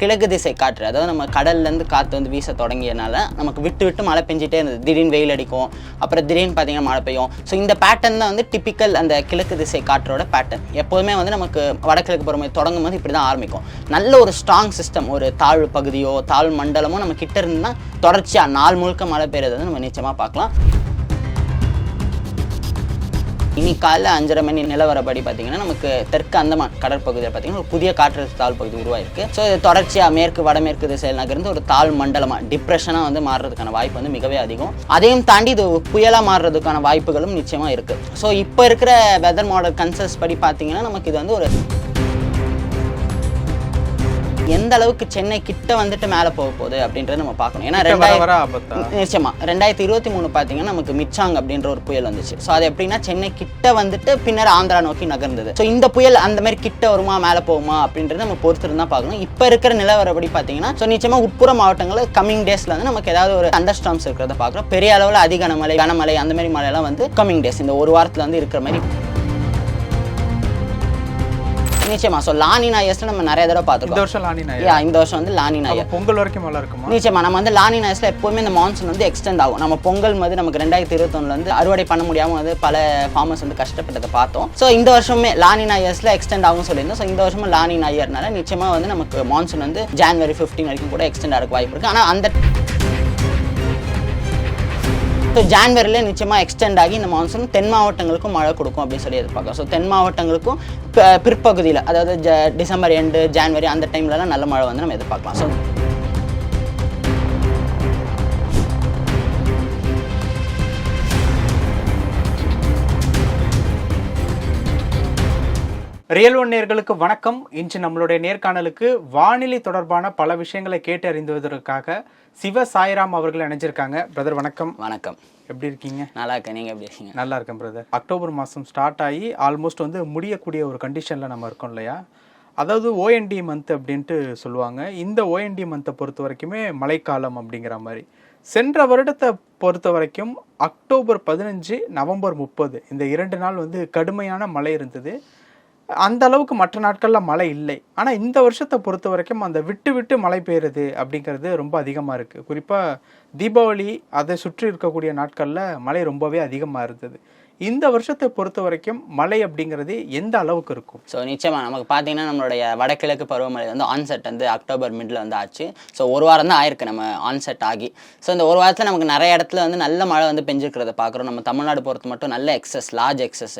கிழக்கு திசை காற்று அதாவது நம்ம கடல்லேருந்து காற்று வந்து வீச தொடங்கியனால நமக்கு விட்டு விட்டு மழை பெஞ்சிட்டே இருந்தது. திடீர்னு வெயில் அடிக்கும் அப்புறம் திடீர்னு பார்த்தீங்கன்னா மழை பெய்யும். ஸோ இந்த பேட்டர்ன் தான் வந்து டிப்பிக்கல் அந்த கிழக்கு திசை காற்றோட பேட்டர்ன் எப்போதுமே வந்து நமக்கு வடகிழக்கு பருவமழை தொடங்கும் போது இப்படி தான் ஆரம்பிக்கும். நல்ல ஒரு ஸ்ட்ராங் சிஸ்டம் ஒரு தாழ்வு பகுதியோ தாழ் மண்டலமோ நம்ம கிட்ட இருந்தால் தொடர்ச்சியாக நாள் முழுக்க மழை பெய்யறது வந்து நம்ம நிச்சயமாக பார்க்கலாம். இனி காலைல அஞ்சரை மணி நிலவரப்படி பார்த்தீங்கன்னா நமக்கு தெற்கு அந்தமான் கடற்பகுதியில் பார்த்தீங்கன்னா ஒரு புதிய காற்றழுத்த தாழ் பகுதி உருவாயிருக்கு. ஸோ இது தொடர்ச்சியாக மேற்கு வடமேற்கு திசையில் நகர்ந்து ஒரு தாழ் மண்டலமாக டிப்ரெஷனாக வந்து மாறுறதுக்கான வாய்ப்பு வந்து மிகவே அதிகம். அதையும் தாண்டி இது புயலாக மாறுறதுக்கான வாய்ப்புகளும் நிச்சயமாக இருக்குது ஸோ இப்போ இருக்கிற வெதர் மாடல் கன்சர்ஸ் படி பார்த்தீங்கன்னா நமக்கு இது வந்து ஒரு எந்த அளவுக்கு சென்னை கிட்ட வந்துட்டு மேலே போக போகுது அப்படின்றத நம்ம பார்க்கணும். ஏன்னா ரெண்டாயிரம் நிச்சயமா. ரெண்டாயிரத்தி இருபத்தி மூணு பார்த்தீங்கன்னா நமக்கு மிச்சாங் அப்படின்ற ஒரு புயல் வந்துச்சு. ஸோ அது எப்படின்னா சென்னை கிட்ட வந்துட்டு பின்னர் ஆந்திரா நோக்கி நகர்ந்தது. ஸோ இந்த புயல் அந்த மாதிரி கிட்ட வருமா மேலே போகுமா அப்படின்றத நம்ம பொறுத்து தான் பார்க்கணும். இப்போ இருக்கிற நிலவரப்படி பார்த்தீங்கன்னா ஸோ நிச்சயமா உட்புற மாவட்டங்களில் கம்மிங் டேஸ்ல வந்து நமக்கு ஏதாவது ஒரு அண்டர் ஸ்டாம்ஸ் இருக்கிறத பார்க்குறோம் பெரிய அளவில் அதி கனமழை கனமழை அந்த மாதிரி மழையெல்லாம் வந்து கம்மிங் டேஸ் இந்த ஒரு வாரத்தில் வந்து இருக்கிற மாதிரி நிச்சயமா ஸோ லானி நாயஸ்ல நம்ம நிறைய தடவை இந்த பார்த்துருக்கோம். வருஷம் லானி Yeah, இந்த வருஷம் வந்து லானி அப்ப பொங்கல் வரைக்கும் மழை இருக்குமா? நிச்சயமா நம்ம வந்து லானி நாய்ஸ்ல எப்போவுமே இந்த மான்சூன் வந்து எக்ஸ்டெண்ட் ஆகும். நம்ம பொங்கல் மாதிரி நமக்கு ரெண்டாயிரத்தி இருபத்தொன்னுல வந்து அறுவடை பண்ண முடியாம வந்து பல ஃபார்மர்ஸ் வந்து கஷ்டப்பட்டதை பார்த்தோம். ஸோ இந்த வருஷமே லானி நாயர்ஸ்ல எக்ஸ்டெண்ட் ஆகும் சொல்லியிருந்தோம். ஸோ இந்த வருஷமும் லானி நாயர்னால நிச்சயமா வந்து நமக்கு மான்சூன் வந்து ஜான்வரி 15 வரைக்கும் கூட எக்ஸ்டெண்ட் ஆகிறதுக்கு வாய்ப்பு இருக்கு. ஆனால் அந்த ஸோ ஜான்வரியில் நிச்சயமாக எக்ஸ்டெண்ட் ஆகி இந்த மான்சூன் தென் மாவட்டங்களுக்கும் மழை கொடுக்கும் அப்படின்னு சொல்லி எதிர்பார்க்கலாம் ஸோ தென் மாவட்டங்களுக்கும் பிற்பகுதியில் அதாவது ஜ டிசம்பர் எண்டு ஜான்வரி அந்த டைம்லலாம் நல்ல மழை வந்து நம்ம எதிர்பார்க்கலாம். ஸோ ரியல் ஒன் நேர்களுக்கு வணக்கம். இன்று நம்மளுடைய நேர்காணலுக்கு வானிலை தொடர்பான பல விஷயங்களை கேட்டு அறிந்துவதற்காக சிவ சாய்ராம் அவர்கள் இணைஞ்சிருக்காங்க. பிரதர் வணக்கம். வணக்கம். எப்படி இருக்கீங்க? நல்லா இருக்கேன் நீங்கள் எப்படி இருக்கீங்க? நல்லா இருக்கேன் பிரதர் அக்டோபர் மாதம் ஸ்டார்ட் ஆகி ஆல்மோஸ்ட் வந்து முடியக்கூடிய ஒரு கண்டிஷனில் நம்ம இருக்கோம் இல்லையா? அதாவது ஓஎன்டி மந்த் அப்படின்ட்டு சொல்லுவாங்க. இந்த ஓஎன்டி மந்த்தை பொறுத்த வரைக்குமே மழைக்காலம் அப்படிங்கிற மாதிரி. சென்ற வருடத்தை பொறுத்த வரைக்கும் அக்டோபர் பதினஞ்சு நவம்பர் முப்பது இந்த இரண்டு நாள் வந்து கடுமையான மழை இருந்தது. அந்த அளவுக்கு மற்ற நாட்களில் மழை இல்லை. ஆனால் இந்த வருஷத்தை பொறுத்த வரைக்கும் அந்த விட்டு விட்டு மழை பெய்யுறது அப்படிங்கிறது ரொம்ப அதிகமாக இருக்குது குறிப்பாக தீபாவளி அதை சுற்றி இருக்கக்கூடிய நாட்களில் மழை ரொம்பவே அதிகமாக இருந்தது. இந்த வருஷத்தை பொறுத்த வரைக்கும் மழை அப்படிங்கிறது எந்த அளவுக்கு இருக்கும்? ஸோ நிச்சயமா நமக்கு பார்த்தீங்கன்னா நம்மளுடைய வடகிழக்கு பருவமழை வந்து ஆன்செட் வந்து அக்டோபர் மிடில் வந்து ஆச்சு. ஸோ ஒரு வாரம் தான் ஆயிருக்கு நம்ம ஆன்செட் ஆகி. ஸோ இந்த ஒரு வாரத்தில் நமக்கு நிறைய இடத்துல வந்து நல்ல மழை வந்து பெஞ்சிருக்கிறத பார்க்குறோம் நம்ம தமிழ்நாடு பொறுத்த மட்டும் நல்ல எக்ஸஸ் லார்ஜ் எக்ஸஸ்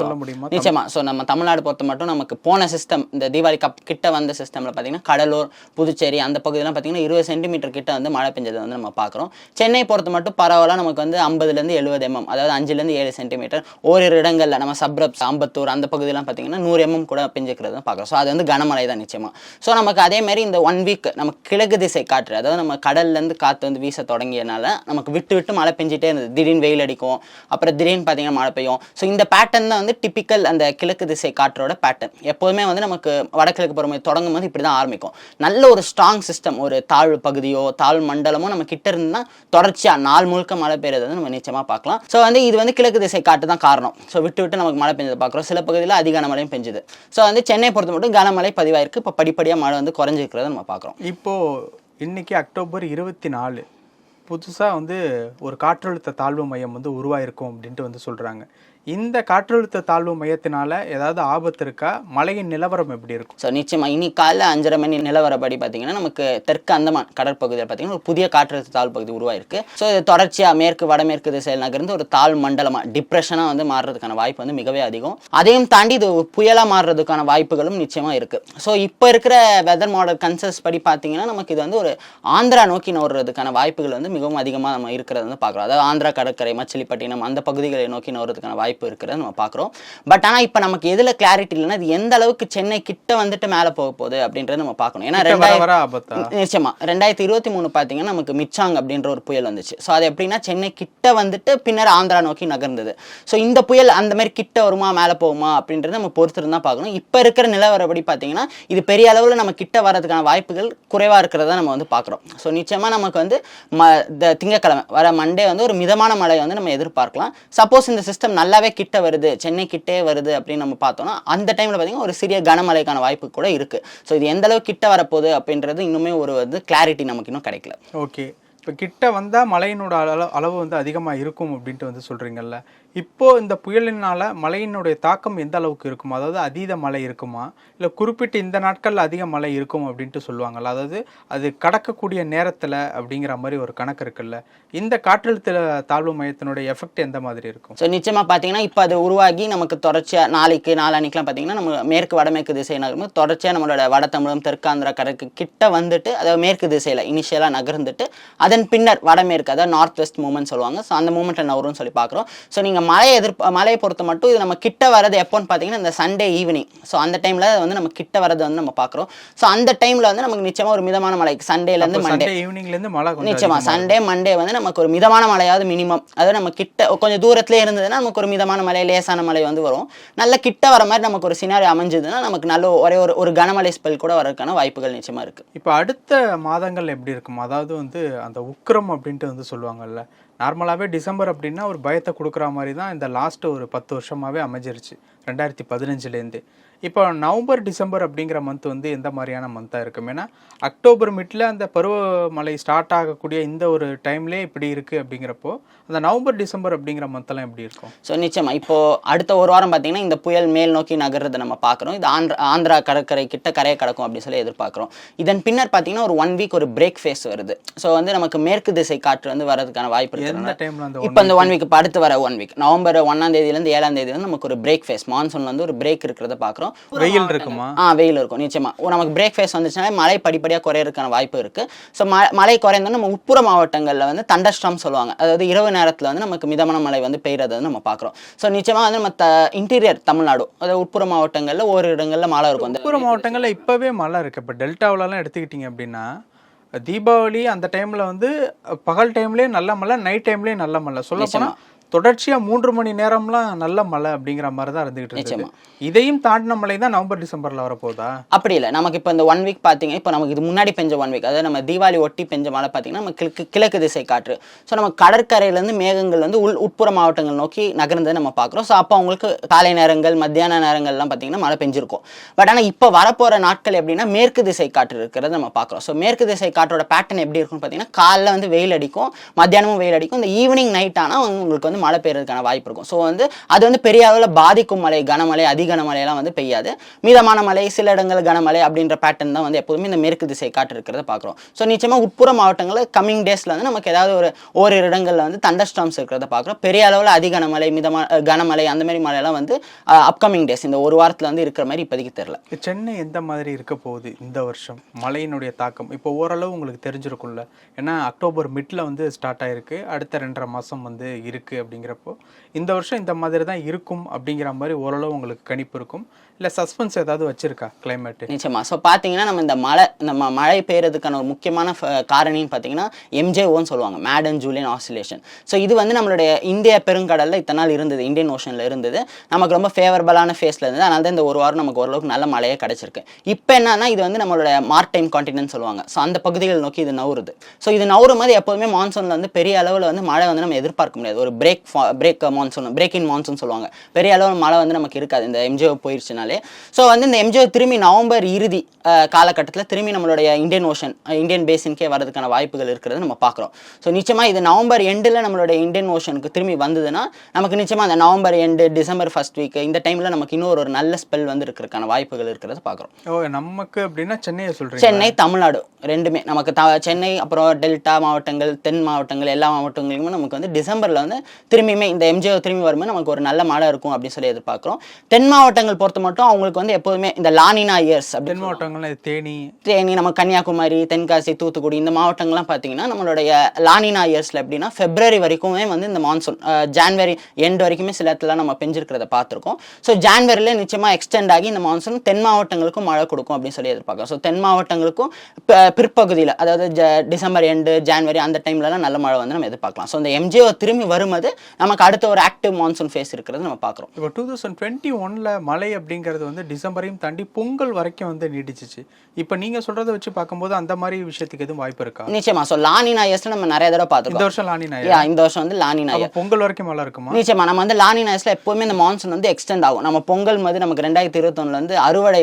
சொல்ல முடியுமா? நிச்சயமா. ஸோ நம்ம தமிழ்நாடு பொறுத்த மட்டும் நமக்கு போன சிஸ்டம் இந்த தீபாவளி கப் கிட்ட வந்த சிஸ்டமில் பார்த்தீங்கன்னா கடலூர் புதுச்சேரி அந்த பகுதியெல்லாம் பார்த்தீங்கன்னா இருபது சென்டிமீட்டர் கிட்ட வந்து மழை பெஞ்சதை வந்து நம்ம பார்க்குறோம் சென்னை பொறுத்த மட்டும் பரவாயில்ல நமக்கு வந்து ஐம்பதுலேருந்து எழுபது எம்எம் அதாவது அஞ்சுலேருந்து ஏழு சென்டிமீட்டர் ஓரிரு இடங்களில் நம்ம சப்ரப் சாம்பத்தூர் அந்த பகுதியெல்லாம் பார்த்தீங்கன்னா நூறு எம்எம் கூட பெஞ்சிக்கிறது பார்க்குறோம். ஸோ அது வந்து கனமழை தான் நிச்சயமாக ஸோ நமக்கு அதேமாரி இந்த ஒன் வீக் நம்ம கிழக்கு திசை காற்று அதாவது நம்ம கடல்லேருந்து காற்று வந்து வீச தொடங்கியனால நமக்கு விட்டு விட்டு மழை பெஞ்சிட்டே இருந்தது. திடீர்னு வெயில் அடிக்கும். அப்புறம் திடீர்னு பார்த்தீங்கன்னா மழை பெய்யும். ஸோ இந்த பேட்டர்ன் தான் வந்து டிப்பிக்கல் அந்த கிழக்கு திசை காற்றோட பேட்டர்ன் எப்போதுமே வந்து நமக்கு வடகிழக்கு பருவமழை தொடங்கும் போது இப்படி தான் ஆரம்பிக்கும். நல்ல ஒரு ஸ்ட்ராங் சிஸ்டம் ஒரு தாழ்வு பகுதியோ தாழ் மண்டலமோ நம்ம கிட்ட இருந்தால் தொடர்ச்சியாக நாள் முழுக்க மழை பெய்யறது வந்து நம்ம நிச்சயமாக பார்க்கலாம். ஸோ வந்து இது வந்து கிழக்கு திசை காற்று தான் காரணம். ஸோ விட்டு விட்டு நமக்கு மழை பெஞ்சதை பார்க்குறோம். சில பகுதியில் அதிக கனமழையும் பெஞ்சுது. ஸோ வந்து சென்னை பொறுத்த மட்டும் கனமழை பதிவாயிருக்கு. இப்போ படிப்படியாக மழை வந்து குறைஞ்சிருக்கிறத நம்ம பார்க்குறோம். இப்போது இன்றைக்கி அக்டோபர் இருபத்தி நாலு புதுசாக வந்து ஒரு காற்றழுத்த தாழ்வு மையம் வந்து உருவாயிருக்கும் அப்படின்ட்டு வந்து சொல்கிறாங்க இந்த காற்றழுத்த தாழ்வு மையத்தினால ஏதாவது ஆபத்து இருக்கா? மழையின் நிலவரம் எப்படி இருக்கும்? ஸோ நிச்சயமாக இனி காலைல அஞ்சரை மணி நிலவரப்படி பார்த்தீங்கன்னா நமக்கு தெற்கு அந்தமான் கடற்பகுதியில் பார்த்தீங்கன்னா ஒரு புதிய காற்றழுத்த தாழ்வு பகுதி உருவாயிருக்கு. ஸோ இது தொடர்ச்சியாக மேற்கு வடமேற்கு திசையில் நகர்ந்து ஒரு தாழ் மண்டலமாக டிப்ரெஷனாக வந்து மாறுறதுக்கான வாய்ப்பு வந்து மிகவே அதிகம். அதையும் தாண்டி இது புயலாக மாறுறதுக்கான வாய்ப்புகளும் நிச்சயமாக இருக்குது ஸோ இப்போ இருக்கிற வெதர் மாடல் கன்சல்ஸ் படி பார்த்தீங்கன்னா நமக்கு இது வந்து ஒரு ஆந்திரா நோக்கி நோடுறதுக்கான வாய்ப்புகள் வந்து மிகவும் அதிகமாக நம்ம இருக்கிறது வந்து பார்க்குறோம். அதாவது ஆந்திரா கடற்கரை மச்சிலிப்பட்டினம் அந்த பகுதிகளை நோக்கி நோடுறதுக்கான வாய்ப்பு இருக்கிறத நம்ம பார்க்குறோம். பட் ஆனால் இப்போ நமக்கு எதில் கிளாரிட்டி இல்லைன்னா இது எந்த அளவுக்கு சென்னை கிட்ட வந்துட்டு மேலே போக போகுது அப்படின்றத நம்ம பார்க்கணும். ஏன்னா கிட்ட வர ரெண்டாயிரம் வர ஆபத்தா? நிச்சயமா. ரெண்டாயிரத்தி இருபத்தி மூணு பார்த்தீங்கன்னா நமக்கு மிச்சாங் அப்படின்ற ஒரு புயல் வந்துச்சு. ஸோ அது எப்படின்னா சென்னை கிட்ட வந்துட்டு பின்னர் ஆந்திரா நோக்கி நகர்ந்தது. ஸோ இந்த புயல் அந்த மாதிரி கிட்ட வருமா மேலே போகுமா அப்படின்றத நம்ம பொறுத்து தான் பார்க்கணும். இப்போ இருக்கிற நிலவரப்படி பார்த்தீங்கன்னா இது பெரிய அளவில் நம்ம கிட்ட வரதுக்கான வாய்ப்புகள் குறைவாக இருக்கிறத நம்ம வந்து பார்க்குறோம். ஸோ நிச்சயமாக நமக்கு வந்து ம திங்கக்கிழமை வர மண்டே வந்து ஒரு மிதமான மழை வந்து நம்ம எதிர்பார்க்கலாம். சப்போஸ் இந்த சிஸ்டம் நல்லா ஃபுல்லாகவே கிட்ட வருது சென்னை கிட்டே வருது அப்படின்னு நம்ம பார்த்தோம்னா அந்த டைமில் பார்த்தீங்கன்னா ஒரு சிறிய கனமழைக்கான வாய்ப்பு கூட இருக்குது ஸோ இது எந்த அளவுக்கு கிட்ட வரப்போகுது அப்படின்றது இன்னுமே ஒரு வந்து கிளாரிட்டி நமக்கு இன்னும் கிடைக்கல. ஓகே இப்போ கிட்ட வந்தால் மழையினோட அளவு அளவு வந்து அதிகமாக இருக்கும் அப்படின்ட்டு வந்து சொல்கிறீங்கல்ல இப்போது இந்த புயலினால் மழையினுடைய தாக்கம் எந்த அளவுக்கு இருக்குமா? அதாவது அதீத மழை இருக்குமா? இல்லை குறிப்பிட்ட இந்த நாட்களில் அதிக மழை இருக்கும் அப்படின்ட்டு சொல்லுவாங்கள்ல அதாவது அது கடக்கக்கூடிய நேரத்தில் அப்படிங்கிற மாதிரி ஒரு கணக்கு இருக்குல்ல. இந்த காற்றழுத்த தாழ்வு மையத்தினுடைய எஃபெக்ட் எந்த மாதிரி இருக்கும்? ஸோ நிச்சயமாக பார்த்தீங்கன்னா இப்போ அது உருவாகி நமக்கு தொடர்ச்சியாக நாளைக்கு நாளானிக்கெலாம் பார்த்தீங்கன்னா நம்ம மேற்கு வடமேற்கு திசை நகரும் தொடர்ச்சியாக நம்மளோட வட தமிழகம் தெற்காந்திர கடற்கு கிட்ட வந்துட்டு அதாவது மேற்கு திசையில் இனிஷியலாக நகர்ந்துட்டு அதன் பின்னர் வடமேற்கு அதாவது நார்த் வெஸ்ட் மூமெண்ட் சொல்லுவாங்க. ஸோ அந்த மூமெண்ட்டில் நகரும்னு சொல்லி பார்க்குறோம் ஸோ நீங்கள் மழையை எதிர்ப்பு மழையை பொறுத்த மட்டும் இது நம்ம கிட்ட வரது எப்போன்னு பார்த்தீங்கன்னா இந்த சண்டே ஈவினிங் ஸோ அந்த டைமில் வந்து நம்ம கிட்ட வரது வந்து நம்ம பார்க்குறோம். ஸோ அந்த டைமில் வந்து நமக்கு நிச்சயமாக ஒரு மிதமான மழை. சண்டேலேருந்து மண்டே ஈவினிங்லேருந்து மழை கொஞ்சம் நிச்சயமா. சண்டே மண்டே வந்து நமக்கு ஒரு மிதமான மழையாவது மினிமம் அதாவது நம்ம கிட்ட கொஞ்சம் தூரத்துல இருந்ததுன்னா நமக்கு ஒரு மிதமான மழை லேசான மழை வந்து வரும். நல்ல கிட்ட வர மாதிரி நமக்கு ஒரு சினாரி அமைஞ்சதுன்னா நமக்கு நல்ல ஒரே ஒரு ஒரு கனமழை ஸ்பெல் கூட வரதுக்கான வாய்ப்புகள் நிச்சயமா இருக்கு. இப்போ அடுத்த மாதங்கள் எப்படி இருக்கும்? அதாவது வந்து அந்த உக்கிரம் அப்படின்ட்டு வந்து சொல்லுவாங்கல்ல நார்மலாகவே டிசம்பர் அப்படின்னா ஒரு பயத்தை கொடுக்குற மாதிரி தான் இந்த லாஸ்ட்டு ஒரு பத்து வருஷமாகவே அமைஞ்சிருச்சு. ரெண்டாயிரத்தி பதினஞ்சுலேருந்து. இப்போ நவம்பர் டிசம்பர் அப்படிங்கிற மந்த் வந்து எந்த மாதிரியான மந்தாக இருக்கும்? ஏன்னா அக்டோபர் மிட்டில் அந்த பருவமழை ஸ்டார்ட் ஆகக்கூடிய இந்த ஒரு டைம்லேயே இப்படி இருக்குது அப்படிங்கிறப்போ அந்த நவம்பர் டிசம்பர் அப்படிங்கிற மந்தெல்லாம் எப்படி இருக்கும்? ஸோ நிச்சயமா. இப்போ அடுத்த ஒரு வாரம் பார்த்தீங்கன்னா இந்த புயல் மேல் நோக்கி நகர்றதை நம்ம பார்க்குறோம். இது ஆந்திரா ஆந்திரா கடற்கரை கிட்ட கரையை கடக்கும் அப்படின்னு சொல்லி எதிர்பார்க்குறோம். இதன் பின்னர் பார்த்தீங்கன்னா ஒரு ஒன் வீக் ஒரு பிரேக் ஃபேஸ் வருது. ஸோ வந்து நமக்கு மேற்கு திசை காற்று வந்து வரதுக்கான வாய்ப்பு இருக்கு எந்த டைமில் அந்த இப்போ இந்த ஒன் வீக் அடுத்து வர ஒன் வீக் நவம்பர் ஒன்னாம் தேதியிலேருந்து ஏழாம் தேதி வந்து நமக்கு ஒரு பிரேக் ஃபேஸ் மான்சூன் வந்து ஒரு பிரேக் இருக்கிறத பார்க்குறோம். வெயில் இருக்குமா? ஆ வெயில் இருக்கும் நிச்சயமா. ஓ, நமக்கு பிரேக் ஃபேஸ் வந்துச்சுனாலே மழை படிப்படியாக குறையறதுக்கான வாய்ப்பு இருக்கு. ஸோ ம மழை குறைந்தோன்னா நம்ம உட்புற மாவட்டங்களில் வந்து தண்டஸ்டாம் சொல்லுவாங்க. அதாவது இரவு நேரத்தில் வந்து நமக்கு மிதமான மழை வந்து பெய்யறதை வந்து நம்ம பார்க்குறோம். ஸோ நிச்சயமாக வந்து நம்ம த இன்டீரியர் தமிழ்நாடு அதாவது உட்புற மாவட்டங்களில் ஒரு இடங்களில் மழை இருக்கும். உட்புற மாவட்டங்களில் இப்போவே மழை இருக்குது இப்போ டெல்டாவிலலாம் எடுத்துக்கிட்டிங்க அப்படின்னா தீபாவளி அந்த டைமில் வந்து பகல் டைம்லேயே நல்ல மழை நைட் டைம்லேயே நல்ல மழை. சொல்ல போனால் தொடர்ச்சியாக மூன்று மணி நேரம்லாம் நல்ல மழை அப்படிங்கிற மாதிரி தான் இருந்துகிட்டு இருந்துச்சு இதையும் தாண்டின மழை தான் நவம்பர் டிசம்பரில் வரப்போதா அப்படி இல்லை. நமக்கு இப்போ இந்த ஒன் வீக் பார்த்தீங்க இப்போ நமக்கு இது முன்னாடி பெஞ்ச ஒன் வீக் அதாவது நம்ம தீபாவளி ஒட்டி பெஞ்ச மழை பார்த்தீங்கன்னா நம்ம கிழக்கு கிழக்கு திசை காற்று. ஸோ நம்ம கடற்கரையிலேருந்து மேகங்கள் வந்து உள் உட்புற மாவட்டங்கள் நோக்கி நகர்ந்ததை நம்ம பார்க்குறோம் ஸோ அப்போ அவங்களுக்கு காலை நேரங்கள் மத்தியான நேரங்கள்லாம் பார்த்தீங்கன்னா மழை பெஞ்சிருக்கும். பட் ஆனால் இப்போ வரப்போகிற நாட்கள் எப்படின்னா மேற்கு திசை காற்று இருக்கிறத நம்ம பார்க்குறோம் ஸோ மேற்கு திசை காற்றோட பேட்டர்ன் எப்படி இருக்கும்னு பார்த்தீங்கன்னா காலைல வந்து வெயில் அடிக்கும் மத்தியானமும் வெயில் அடிக்கும். இந்த ஈவினிங் நைட் ஆனால் உங்களுக்கு வந்து மழை பெய்யறதுக்கான வாய்ப்பு இருக்கும். ஸோ வந்து அது வந்து பெரிய அளவில் பாதிக்கும் மழை கனமழை அதிகனமழையெல்லாம் வந்து பெய்யாது. மிதமான மழை சில இடங்கள் கனமழை அப்படின்ற பேட்டர்ன் தான் வந்து எப்போதுமே இந்த மேற்கு திசை காற்று இருக்கிறத பார்க்குறோம். ஸோ நிச்சயமாக உட்புற மாவட்டங்களில் கம்மிங் டேஸில் வந்து நமக்கு ஏதாவது ஒரு ஓரிரு இடங்களில் வந்து தண்டர்ஸ்டாம்ஸ் இருக்கிறத பார்க்குறோம். பெரிய அளவில் அதிகனமழை மிதமான கனமழை அந்த மாதிரி மழையெல்லாம் வந்து அப்கமிங் டேஸ் இந்த ஒரு வாரத்தில் வந்து இருக்கிற மாதிரி இப்போதைக்கு தெரில சென்னை எந்த மாதிரி இருக்க போகுது இந்த வருஷம்? மழையினுடைய தாக்கம். இப்போ ஓரளவு உங்களுக்கு தெரிஞ்சிருக்கும்ல. ஏன்னா அக்டோபர் மிட்டில் வந்து ஸ்டார்ட் ஆயிருக்கு. அடுத்த ரெண்டரை மாதம் வந்து இருக்குது அப்படிங்கிறப்போ இந்த வருஷம் இந்த மாதிரி தான் இருக்கும் அப்படிங்கிற மாதிரி ஓரளவு உங்களுக்கு கணிப்பு இருக்கும். இல்லை சஸ்பென்ஸ் ஏதாவது வச்சிருக்கா கிளைமேட் நிச்சயமா. ஸோ பார்த்தீங்கன்னா நம்ம இந்த மழை நம்ம மழை பெய்யறதுக்கான ஒரு முக்கியமான ஃப- காரணின்னு பார்த்தீங்கன்னா எம்ஜேஓன்னு சொல்லுவாங்க. Madden and Julian oscillation so இது வந்து நம்மளுடைய இந்திய பெருங்கடலில் இத்தனை நாள் இருந்தது. இந்தியன் ஓஷனில் இருந்தது. நமக்கு ரொம்ப ஃபேவரபலான ஃபேஸில் இருந்தது. அதனால தான் இந்த ஒரு வாரம் நமக்கு ஓரளவுக்கு நல்ல மழையே கிடச்சிருக்கு. இப்போ என்னன்னா இது வந்து நம்மளோட மார்டைம் காண்டினென்ட் சொல்லுவாங்க. ஸோ அந்த பகுதிகள் நோக்கி இது நவுறுது ஸோ இது நவுறும் போது எப்போதுமே மான்சூனில் வந்து பெரிய அளவில் வந்து மழை வந்து நம்ம எதிர்பார்க்க முடியாது. ஒரு break break monsoon break in monsoon சொல்லுவாங்க. பெரிய அளவில் மழை வந்து நமக்கு இருக்காது. இந்த எம்ஜிஓ போயிடுச்சுனாலே ஸோ வந்து இந்த எம்ஜிஓ திரும்பி நவம்பர் இறுதி காலகட்டத்தில் திரும்பி நம்மளுடைய இந்தியன் ஓஷன் இந்தியன் பேசின்கே வரதுக்கான வாய்ப்புகள் இருக்கிறத நம்ம பார்க்குறோம். ஸோ நிச்சயமாக இது நவம்பர் எண்டில் நம்மளுடைய இந்தியன் ஓஷனுக்கு திரும்பி வந்ததுன்னா நமக்கு நிச்சயமாக அந்த November end December first week இந்த டைமில் நமக்கு இன்னொரு ஒரு நல்ல ஸ்பெல் வந்து இருக்கிறதுக்கான வாய்ப்புகள் இருக்கிறத பார்க்குறோம். ஓ நமக்கு அப்படின்னா சென்னையை சொல்கிறீங்க சென்னை தமிழ்நாடு ரெண்டுமே. நமக்கு த சென்னை அப்புறம் டெல்டா மாவட்டங்கள் தென் மாவட்டங்கள் எல்லா மாவட்டங்களுமே நமக்கு வந்து டிசம்பரில் வந்து திரும்பியுமே இந்த எம்ஜிஓ திரும்பி வரும்போது நமக்கு ஒரு நல்ல மழை இருக்கும் அப்படின்னு சொல்லி எதிர்பார்க்குறோம். தென் மாவட்டங்கள் பொறுத்த மட்டும் அவங்களுக்கு வந்து எப்போதுமே இந்த லானினா இயர்ஸ் தென் அப்படின்னு மாவட்டங்கள்ல தேனி. தேனி நம்ம கன்னியாகுமரி தென்காசி தூத்துக்குடி இந்த மாவட்டங்கள்லாம் பார்த்தீங்கன்னா நம்மளுடைய லானினா இயர்ஸில் எப்படின்னா ஃபெப்ரவரி வரைக்குமே வந்து இந்த மான்சூன் ஜான்வரி எண்ட் வரைக்குமே சில இடத்துல நம்ம பெஞ்சிருக்கிறத பார்த்துருக்கோம். ஸோ ஜான்வரியில் நிச்சயமாக எக்ஸ்டெண்ட் ஆகி இந்த மான்சூன் தென் மாவட்டங்களுக்கும் மழை கொடுக்கும் அப்படின்னு சொல்லி எதிர்பார்க்கலாம் ஸோ தென் மாவட்டங்களுக்கும் பிற்பகுதியில் அதாவது ஜ டிசம்பர் எண்டு ஜான்வரி அந்த டைம்லலாம் நல்ல மழை வந்து நம்ம எதிர்பார்க்கலாம். ஸோ இந்த எம்ஜிஓ திரும்பி வரும்போது நமக்கு அடுத்த ஒரு ஆக்டிவ் மான்சூன் ஃபேஸ் இருக்கிறது நம்ம பார்க்குறோம். இப்போ டூ தௌசண்ட் டுவெண்ட்டி ஒனில் மழை அப்படிங்கிற அப்படிங்கிறது வந்து டிசம்பரையும் தாண்டி பொங்கல் வரைக்கும் வந்து நீடிச்சிச்சு. இப்போ நீங்க சொல்றத வச்சு பார்க்கும்போது அந்த மாதிரி விஷயத்துக்கு எதுவும் வாய்ப்பு இருக்கா? நிச்சயமா. ஸோ லானி நாயர்ஸ்ல நம்ம நிறைய தடவை இந்த பார்த்துருக்கோம் வருஷம் லானி Yeah, இந்த வருஷம் வந்து லானி அப்ப பொங்கல் வரைக்கும் மழை இருக்குமா? நிச்சயமா. நம்ம வந்து லானி நாயர்ஸ்ல எப்பவுமே இந்த மான்சூன் வந்து எக்ஸ்டெண்ட் ஆகும். நம்ம பொங்கல் வந்து நமக்கு ரெண்டாயிரத்தி இருபத்தொன்னுல வந்து அறுவடை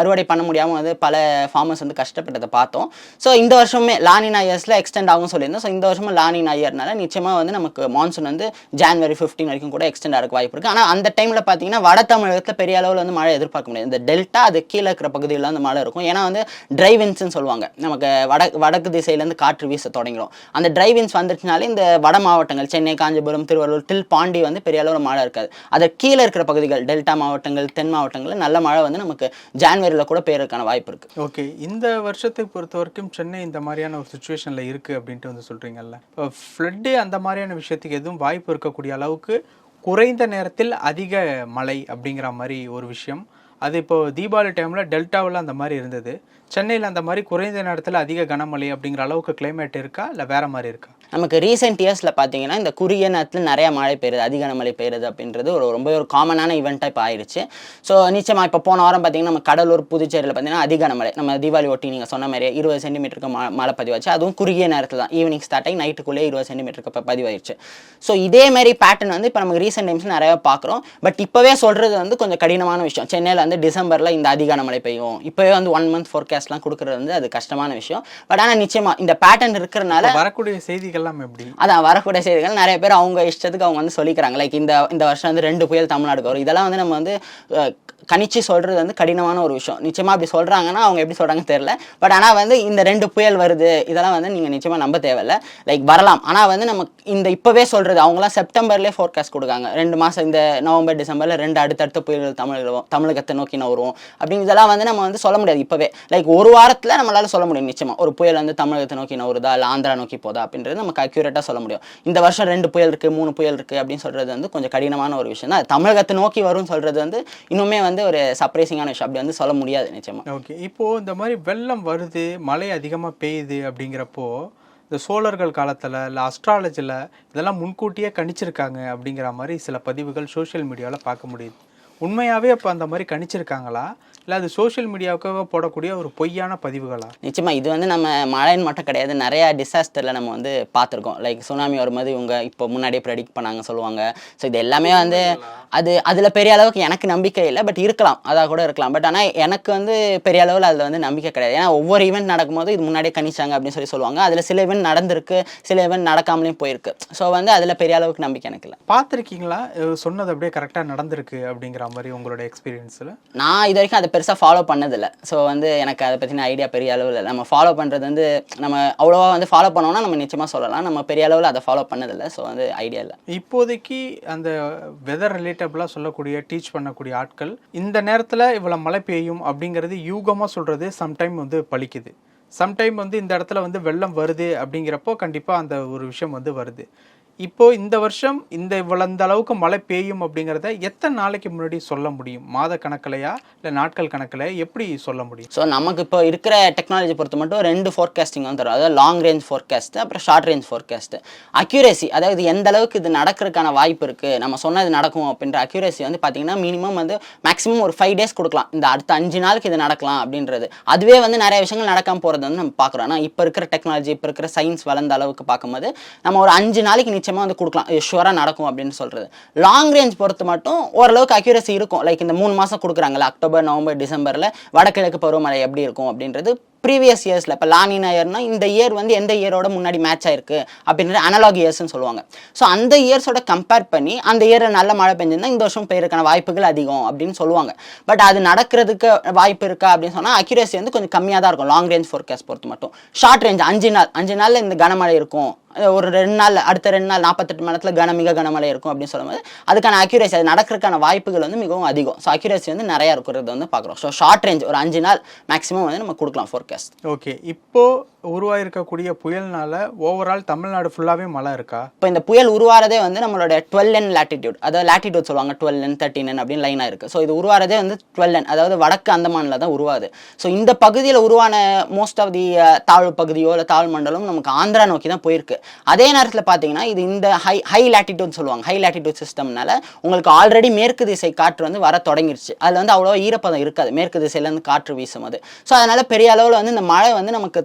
அறுவடை பண்ண முடியாம வந்து பல ஃபார்மர்ஸ் வந்து கஷ்டப்பட்டதை பார்த்தோம். ஸோ இந்த வருஷமே லானி நாயர்ஸ்ல எக்ஸ்டெண்ட் ஆகும் சொல்லியிருந்தோம். ஸோ இந்த வருஷமும் லானி நாயர்னால நிச்சயமா வந்து நமக்கு மான்சூன் வந்து ஜான்வரி 15 வரைக்கும் கூட எக்ஸ்டெண்ட் ஆக வாய்ப்பு இருக்குது ஆனால் அந்த டைமில் பார்த்தீங்கன்னா வட தமிழகத்தில் பெரிய அளவில் வந்து மழை எதிர்பார்க்க முடியாது. இந்த டெல்டா அது கீழே இருக்கிற பகுதியில் வந்து மழை இருக்கும். ஏன்னா வந்து டிரைவின்ஸ்னு சொல்லுவாங்க. நமக்கு வட வடக்கு திசையிலேருந்து காற்று வீச தொடங்கிடும் அந்த டிரைவின்ஸ் வந்துச்சுனாலே இந்த வட மாவட்டங்கள் சென்னை காஞ்சிபுரம் திருவள்ளூர் டில் பாண்டி வந்து பெரிய அளவில் மழை இருக்காது. அது கீழே இருக்கிற பகுதிகள் டெல்டா மாவட்டங்கள் தென் மாவட்டங்களில் நல்ல மழை வந்து நமக்கு ஜான்வரியில் கூட பெய்யறதுக்கான வாய்ப்பு இருக்குது ஓகே. இந்த வருஷத்தை பொறுத்த வரைக்கும் சென்னை இந்த மாதிரியான ஒரு சுச்சுவேஷனில் இருக்குது அப்படின்ட்டு வந்து சொல்கிறீங்கல்ல இப்போ ஃப்ளட்டு அந்த மாதிரியான விஷயத்துக்கு எதுவும் வாய்ப்பு இருக்கக்கூடிய அளவுக்கு குறைந்த நேரத்தில் அதிக மழை அப்படிங்கிற மாதிரி ஒரு விஷயம். அது இப்போது தீபாவளி டைமில் டெல்டாவில் அந்த மாதிரி இருந்தது. சென்னையில் அந்த மாதிரி குறைந்த நேரத்தில் அதிக கனமழை அப்படிங்கிற அளவுக்கு கிளைமேட் இருக்கா? இல்லை வேற மாதிரி இருக்கா? நமக்கு ரீசெண்ட் இயர்ஸில் பார்த்தீங்கன்னா இந்த குறுகிய நேரத்தில் நிறைய மழை பெய்யுது அதிக கனமழை பெய்யுது அப்படின்றது ஒரு ரொம்ப ஒரு காமனான ஈவெண்ட்டாக இப்போ ஆயிடுச்சு ஸோ நிச்சயமாக இப்போ போன வாரம் பார்த்தீங்கன்னா நம்ம கடலூர் புதுச்சேரியில் பார்த்தீங்கன்னா அதிக கனமழை. நம்ம தீபாவளி ஒட்டி நீங்கள் சொன்ன மாதிரி இருபது சென்டிமீட்டருக்கு மழை பதிவாச்சு. அதுவும் குறுகிய நேரத்தில் தான். ஈவினிங் ஸ்டார்ட் ஆகி நைட்டுக்குள்ளே இருபது சென்டிமீட்டருக்கு இப்போ பதிவாயிருச்சு. ஸோ இதே மாதிரி பேட்டர்ன் வந்து இப்போ நமக்கு ரீசெண்ட் டைம்ஸ் நிறைய பார்க்குறோம் பட் இப்போவே சொல்கிறது வந்து கொஞ்சம் கடினமான விஷயம். சென்னையில் வந்து டிசம்பரில் இந்த அதிக மழை பெய்யும். இப்போவே வந்து ஒன் மந்த் ஃபோர்காஸ்ட்லாம் கொடுக்குறது வந்து அது கஷ்டமான விஷயம். பட் ஆனால் நிச்சயமாக இந்த பேட்டர்ன் இருக்கிறனால வரக்கூடிய செய்திகள்லாம் எப்படி? அதான் வரக்கூடிய செய்திகள் நிறைய பேர் அவங்க இஷ்டத்துக்கு அவங்க வந்து சொல்லிக்கிறாங்க. லைக் இந்த இந்த வருஷம் வந்து ரெண்டு புயல் தமிழ்நாடுக்கு வரும். இதெல்லாம் வந்து நம்ம வந்து கணிச்சு சொல்கிறது வந்து கடினமான ஒரு விஷயம். நிச்சயமாக அப்படி சொல்கிறாங்கன்னா அவங்க எப்படி சொல்கிறாங்கன்னு தெரியல. பட் ஆனால் வந்து இந்த ரெண்டு புயல் வருது இதெல்லாம் வந்து நீங்கள் நிச்சயமாக நம்ப தேவையில்ல. லைக் வரலாம். ஆனால் வந்து நம்ம இந்த இப்போவே சொல்கிறது அவங்களாம் செப்டம்பர்லேயே ஃபோர்காஸ்ட் கொடுக்காங்க. ரெண்டு மாதம் இந்த நவம்பர் டிசம்பரில் ரெண்டு அடுத்தடுத்த புயல்கள் தமிழகம் தமிழகத்தை நோக்கி நவரும் அப்படின்னு இதெல்லாம் வந்து நம்ம வந்து சொல்ல முடியாது இப்போவே. லைக் ஒரு வாரத்தில் நம்மளால் சொல்ல முடியும் நிச்சயமாக ஒரு புயல் வந்து தமிழகத்தை நோக்கி நவருதா இல்லை ஆந்திரா நோக்கி போதா அப்படின்றது நமக்கு அக்யூரேட்டாக சொல்ல முடியும். இந்த வருஷம் ரெண்டு புயல் இருக்குது மூணு புயல் இருக்குது அப்படின்னு சொல்கிறது வந்து கொஞ்சம் கடினமான ஒரு விஷயம் தான் தமிழகத்தை நோக்கி வரும்னு சொல்கிறது வந்து இன்னுமே வந்து ஒரு சர்ப்ரைசிங்கான விஷயம். அப்படி வந்து சொல்ல முடியாது நிச்சயமா. ஓகே இப்போ இந்த மாதிரி வெள்ளம் வருது மழை அதிகமாக பெய்யுது அப்படிங்கிறப்போ இந்த சோழர்கள் காலத்தில் இல்லை அஸ்ட்ராலஜியில் இதெல்லாம் முன்கூட்டியே கணிச்சிருக்காங்க அப்படிங்கிற மாதிரி சில பதிவுகள் சோஷியல் மீடியாவில் பார்க்க முடியுது. உண்மையாகவே அப்போ அந்த மாதிரி கணிச்சிருக்காங்களா? இல்லை அது சோஷியல் மீடியாவுக்காக போடக்கூடிய ஒரு பொய்யான பதிவுகளா? நிச்சயமா இது வந்து நம்ம மழைன்னு மட்டும் கிடையாது. நிறைய டிசாஸ்டர்ல நம்ம வந்து பார்த்துருக்கோம். லைக் சுனாமி வரும்போது இவங்க இப்போ முன்னாடியே ப்ரெடிக்ட் பண்ணாங்க சொல்லுவாங்க. ஸோ இது எல்லாமே வந்து அது அதில் பெரிய அளவுக்கு எனக்கு நம்பிக்கை இல்லை பட் இருக்கலாம். அதாக கூட இருக்கலாம். பட் ஆனால் எனக்கு வந்து பெரிய அளவில் அதில் வந்து நம்பிக்கை கிடையாது. ஏன்னா ஒவ்வொரு ஈவெண்ட் நடக்கும்போது இது முன்னாடியே கணிச்சாங்க அப்படின்னு சொல்லி சொல்லுவாங்க. அதில் சில ஈவெண்ட் நடந்திருக்கு சில ஈவெண்ட் நடக்காமலேயும் போயிருக்கு. ஸோ வந்து அதில் பெரிய அளவுக்கு நம்பிக்கை எனக்கு இல்லை. பார்த்துருக்கீங்களா? சொன்னது அப்படியே கரெக்டாக நடந்திருக்கு அப்படிங்கிற மாதிரி உங்களோட எக்ஸ்பீரியன்ஸில் நான் இது வரைக்கும் அதை பெருசாக ஃபாலோ பண்ணதில்லை. ஸோ வந்து எனக்கு அதை பற்றின ஐடியா பெரிய அளவில் நம்ம ஃபாலோ பண்ணுறது வந்து நம்ம அவ்வளோவா வந்து ஃபாலோ பண்ணோம்னா நம்ம நிச்சயமாக சொல்லலாம். நம்ம பெரிய அளவில் அதை ஃபாலோ பண்ணதில்லை. ஸோ வந்து ஐடியா இல்லை. இப்போதைக்கு அந்த வெதர் ரிலேட்டபிளாக சொல்லக்கூடிய டீச் பண்ணக்கூடிய ஆட்கள் இந்த நேரத்தில் இவ்வளோ மழை பெய்யும் அப்படிங்கிறது யூகமாக சொல்கிறது சம்டைம் வந்து பலிக்குது சம்டைம் வந்து இந்த இடத்துல வந்து வெள்ளம் வருது அப்படிங்கிறப்போ கண்டிப்பாக அந்த ஒரு விஷயம் வந்து வருது. இப்போ இந்த வருஷம் இந்த இவ்வளோ இந்த அளவுக்கு மழை பெய்யும் அப்படிங்கிறத எத்தனை நாளைக்கு முன்னாடி சொல்ல முடியும்? மாத கணக்கிலையா? இல்லை நாட்கள் கணக்கில் எப்படி சொல்ல முடியும்? ஸோ நமக்கு இப்போ இருக்கிற டெக்னாலஜி பொறுத்த மட்டும் ரெண்டு ஃபோர்காஸ்டிங் வந்து தரும். அதாவது லாங் ரேஞ்ச் ஃபோர்காஸ்ட்டு அப்புறம் ஷார்ட் ரேஞ்ச் ஃபோர்காஸ்ட்டு அக்யூரேசி அதாவது எந்த அளவுக்கு இது நடக்கிறதுக்கான வாய்ப்பு இருக்குது நம்ம சொன்னது நடக்கும் அப்படின்ற அக்யூரேசி வந்து பார்த்தீங்கன்னா மினிமம் வந்து மேக்ஸிமம் ஒரு ஃபைவ் டேஸ் கொடுக்கலாம். இந்த அடுத்த அஞ்சு நாளுக்கு இது நடக்கலாம் அப்படின்றது. அதுவே வந்து நிறைய விஷயங்கள் நடக்காமல் போகிறது வந்து நம்ம பார்க்குறோம் ஆனால் இப்போ இருக்கிற டெக்னாலஜி இப்போ இருக்கிற சயின்ஸ் வளர்ந்த அளவுக்கு பார்க்கும்போது நம்ம ஒரு அஞ்சு நாளைக்கு நிச்சயமாக வந்து கொடுக்கலாம். ஷுவராக நடக்கும் அப்படின்னு சொல்கிறது லாங் ரேஞ்ச் பொறுத்து மட்டும் ஓரளவுக்கு அக்யூரசி இருக்கும். லைக் இந்த மூணு மாதம் கொடுக்குறாங்கல்ல அக்டோபர் நவம்பர் டிசம்பரில் வடகிழக்கு பருவமழை எப்படி இருக்கும் அப்படின்றது ப்ரீவியஸ் இயர்ஸில் இப்போ லானி இயர்னா இந்த இயர் வந்து எந்த இயரோட முன்னாடி மேட்ச் ஆயிருக்கு அப்படின்றது அனலாக் இயர்ஸ்னு சொல்லுவாங்க. ஸோ அந்த இயர்ஸோட கம்பேர் பண்ணி அந்த இயரில் நல்ல மழை பெஞ்சிருந்தா இந்த வருஷம் பெய்யறதுக்கான வாய்ப்புகள் அதிகம் அப்படின்னு சொல்லுவாங்க. பட் அது நடக்கிறதுக்கு வாய்ப்பு இருக்கா அப்படின்னு சொன்னால் அக்யூரேசி வந்து கொஞ்சம் கம்மியாக தான் இருக்கும். லாங் ரேஞ்ச் ஃபோர்காஸ்ட் பொறுத்து மட்டும். ஷார்ட் ரேஞ்ச் அஞ்சு நாள் அஞ்சு நாளில் இந்த கனமழை இருக்கும் ஒரு ரெண்டு நாள் அடுத்த ரெண்டு நாள் நாற்பத்தெட்டு மணி நேரத்தில் கன மிக கனமழை இருக்கும் அப்படின்னு சொல்லும்போது அதுக்கான அக்யூரேசி அது நடக்கிறதுக்கான வாய்ப்புகள் வந்து மிகவும் அதிகம். ஸோ அக்யூரேசி வந்து நிறையா இருக்கிறது வந்து பார்க்குறோம். ஸோ ஷார்ட் ரேஞ்ச் ஒரு அஞ்சு நாள் மேக்ஸிமம் வந்து நம்ம கொடுக்கலாம் ஃபோர்காஸ்ட் ஓகே இப்போ உருவாயிருக்கக்கூடிய புயல்னால ஓவரால் தமிழ்நாடு ஃபுல்லாகவே மழை இருக்கா? இப்போ இந்த புயல் உருவாறதே வந்து நம்மளோட டுவெல் என் லேட்டிடியூட் அதாவது லேட்டிடியூட் சொல்லுவாங்க டுவெல் என் தேர்ட்டின் என் அப்படின்னு லைனாக இருக்குது ஸோ இது உருவாறதே வந்து டுவெல் என் அதாவது வடக்கு அந்தமானில் தான் உருவாது ஸோ இந்த பகுதியில் உருவான மோஸ்ட் ஆஃப் தி தாழ்வு பகுதியோ இல்லை தாழ் மண்டலம் நமக்கு ஆந்திரா நோக்கி தான் போயிருக்கு. அதே நேரத்தில் பார்த்தீங்கன்னா இது இந்த ஹை ஹை லேட்டிடியூட் சொல்லுவாங்க. ஹை லேட்டிடியூட் சிஸ்டம்னால உங்களுக்கு ஆல்ரெடி மேற்கு திசை காற்று வந்து வர தொடங்கிருச்சு. அதில் வந்து அவ்வளோ ஈரப்பதம் இருக்காது. மேற்கு திசையிலேருந்து காற்று வீசும் அது ஸோ அதனால பெரிய அளவில் வந்து இந்த மழை வந்து நமக்கு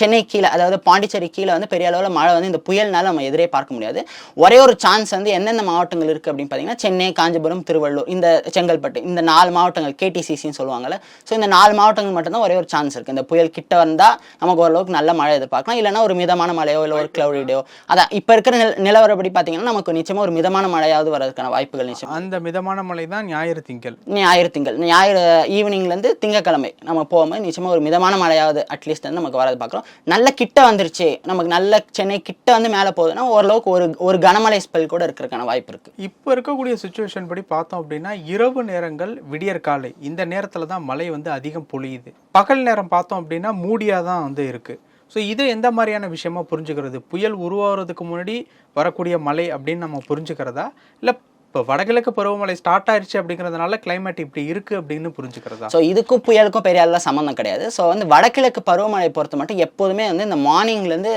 சென்னை கீழே அதாவது பாண்டிச்சேரி கீழே வந்து பெரிய அளவில் மழை வந்து இந்த புயல்னால நம்ம எதிரே பார்க்க முடியாது. ஒரே ஒரு சான்ஸ் வந்து எந்தெந்த மாவட்டங்கள் இருக்குது அப்படின்னு பார்த்தீங்கன்னா சென்னை காஞ்சிபுரம் திருவள்ளூர் இந்த செங்கல்பட்டு இந்த நாலு மாவட்டங்கள் கேடிசிசின்னு சொல்லுவாங்கல்ல. ஸோ இந்த நாலு மாவட்டங்கள் மட்டும்தான் ஒரே ஒரு சான்ஸ் இருக்குது இந்த புயல் கிட்ட வந்தால் நமக்கு ஓரளவுக்கு நல்ல மழை எதிர்பார்க்கலாம். இல்லைன்னா ஒரு மிதமான மழையோ இல்லை ஒரு கிளவுடி டேயோ அதான் இப்போ இருக்கிற நில நிலவரப்படி பார்த்தீங்கன்னா நமக்கு நிச்சயமாக ஒரு மிதமான மழையாவது வரதுக்கான வாய்ப்புகள் நிச்சயம். அந்த மிதமான மழை தான் ஞாயிறு திங்கள். ஞாயிறு திங்கள். ஞாயிறு ஈவினிங்லேருந்து திங்கக்கிழமை நம்ம போகும்போது நிச்சயமாக ஒரு மிதமான மழையாவது அட்லீஸ்ட் வந்து நமக்கு வரது பார்க்குறோம் நல்ல கிட்ட வந்துருச்சு. நமக்கு நல்ல சென்னை கிட்ட வந்து மேலே போகுதுன்னா ஓரளவுக்கு ஒரு ஒரு கனமழை ஸ்பெல் கூட இருக்கிறதுக்கான வாய்ப்பு இருக்குது இப்போ இருக்கக்கூடிய சுச்சுவேஷன் படி பார்த்தோம் அப்படின்னா இரவு நேரங்கள் விடியற் காலை. இந்த நேரத்தில் தான் மழை வந்து அதிகம் பொழியுது. பகல் நேரம் பார்த்தோம் அப்படின்னா மூடியாக தான் வந்து இருக்குது ஸோ இது எந்த மாதிரியான விஷயமா புரிஞ்சுக்கிறது? புயல் உருவாகிறதுக்கு முன்னாடி வரக்கூடிய மழை அப்படின்னு நம்ம புரிஞ்சுக்கிறதா? இல்லை இப்போ வடகிழக்கு பருவமழை ஸ்டார்ட் ஆயிடுச்சு அப்படிங்கிறதுனால கிளைமேட் இப்படி இருக்கு அப்படின்னு புரிஞ்சுக்கிறதா? ஸோ இதுக்கும் புயலுக்கும் பெரிய அளவில் சம்மந்தம் கிடையாது. ஸோ வந்து வடகிழக்கு பருவமழை பொறுத்த மட்டும் எப்போதுமே வந்து இந்த மார்னிங்லேருந்து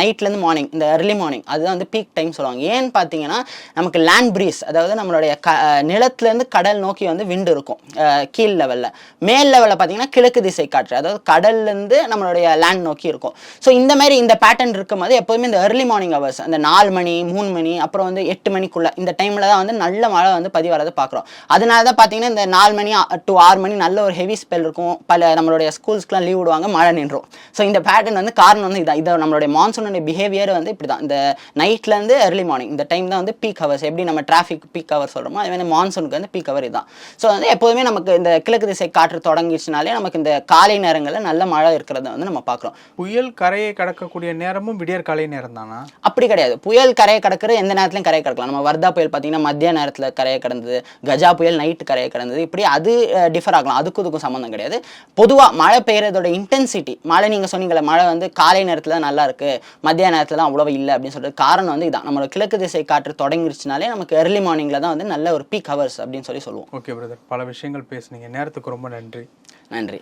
நைட்லேருந்து மார்னிங் இந்த அர்லி மார்னிங் அதுதான் வந்து பீக் டைம் சொல்லுவாங்க. ஏன்னு பார்த்தீங்கன்னா நமக்கு லேண்ட் ப்ரீஸ் அதாவது நம்மளுடைய க நிலத்துலேருந்து கடல் நோக்கி வந்து விண்டு இருக்கும் கீழ் லெவலில் மேல் லெவலில் பார்த்தீங்கன்னா கிழக்கு திசை காற்று அதாவது கடல்லேருந்து நம்மளுடைய லேண்ட் நோக்கி இருக்கும். ஸோ இந்த மாதிரி இந்த பேட்டர்ன் இருக்கும்போது எப்போதுமே இந்த அர்லி மார்னிங் ஹவர்ஸ் அந்த நாலு மணி மூணு மணி அப்புறம் வந்து எட்டு மணிக்குள்ள இந்த டைமில் தான் வந்து நல்ல மழை வந்து பதிவாரதை பார்க்குறோம். அதனால தான் பார்த்தீங்கன்னா இந்த நாலு மணி டு ஆறு மணி நல்ல ஒரு ஹெவி ஸ்பெல் இருக்கும். பல நம்மளுடைய ஸ்கூல்ஸ்க்குலாம் லீவ் விடுவாங்க மழை நின்றும். ஸோ இந்த பேட்டர்ன் வந்து காரணம் வந்து இதான். இதை நம்மளுடைய மான்சூனுடைய பிஹேவியர் வந்து இப்படி தான் இந்த நைட்லேருந்து early மார்னிங் இந்த டைம் தான் வந்து பீக் ஹவர்ஸ் எப்படி நம்ம டிராஃபிக் பீக் ஹவர் சொல்கிறோமோ அதே மாதிரி மான்சூனுக்கு வந்து பீக் ஹவர் இதுதான் ஸோ வந்து எப்போதுமே நமக்கு இந்த கிழக்கு திசை காற்று தொடங்கிடுச்சுனாலே நமக்கு இந்த காலை நேரங்களில் நல்ல மழை இருக்கிறத வந்து நம்ம பார்க்குறோம். புயல் கரையை கடக்கக்கூடிய நேரமும் விடியற் காலை நேரம் தானா அப்படி கிடையாது. புயல் கரையை கடக்கிற எந்த நேரத்துலையும் கரையை கடக்கலாம். நம்ம வர்தா புயல் பார்த்தீங்கன்னா மத்திய நேரத்தில் கரையை கடந்தது கஜா புயல் நைட்டு கரையை கடந்தது இப்படி அது டிஃபர் ஆகலாம். அதுக்கும் இதுக்கும் சம்மந்தம் கிடையாது. பொதுவாக மழை பெய்யறதோட இன்டென்சிட்டி மழை நீங்கள் சொன்னீங்களே மழை வந்து காலை நேரத்தில் தான் நல்லா இருக்கு மத்திய நேரத்தில் தான் அவ்வளோ இல்லை அப்படின்னு சொல்றது காரணம் வந்து இதான். நம்மளோட கிழக்கு திசை காற்று தொடங்கிருச்சுனாலே நமக்கு early மார்னிங்கில் தான் வந்து நல்ல ஒரு பீக் ஹவர்ஸ் அப்படின்னு சொல்லி சொல்லுவோம். ஓகே பிரதர் பல விஷயங்கள் பேசுனீங்க. நேரத்துக்கு ரொம்ப நன்றி. நன்றி.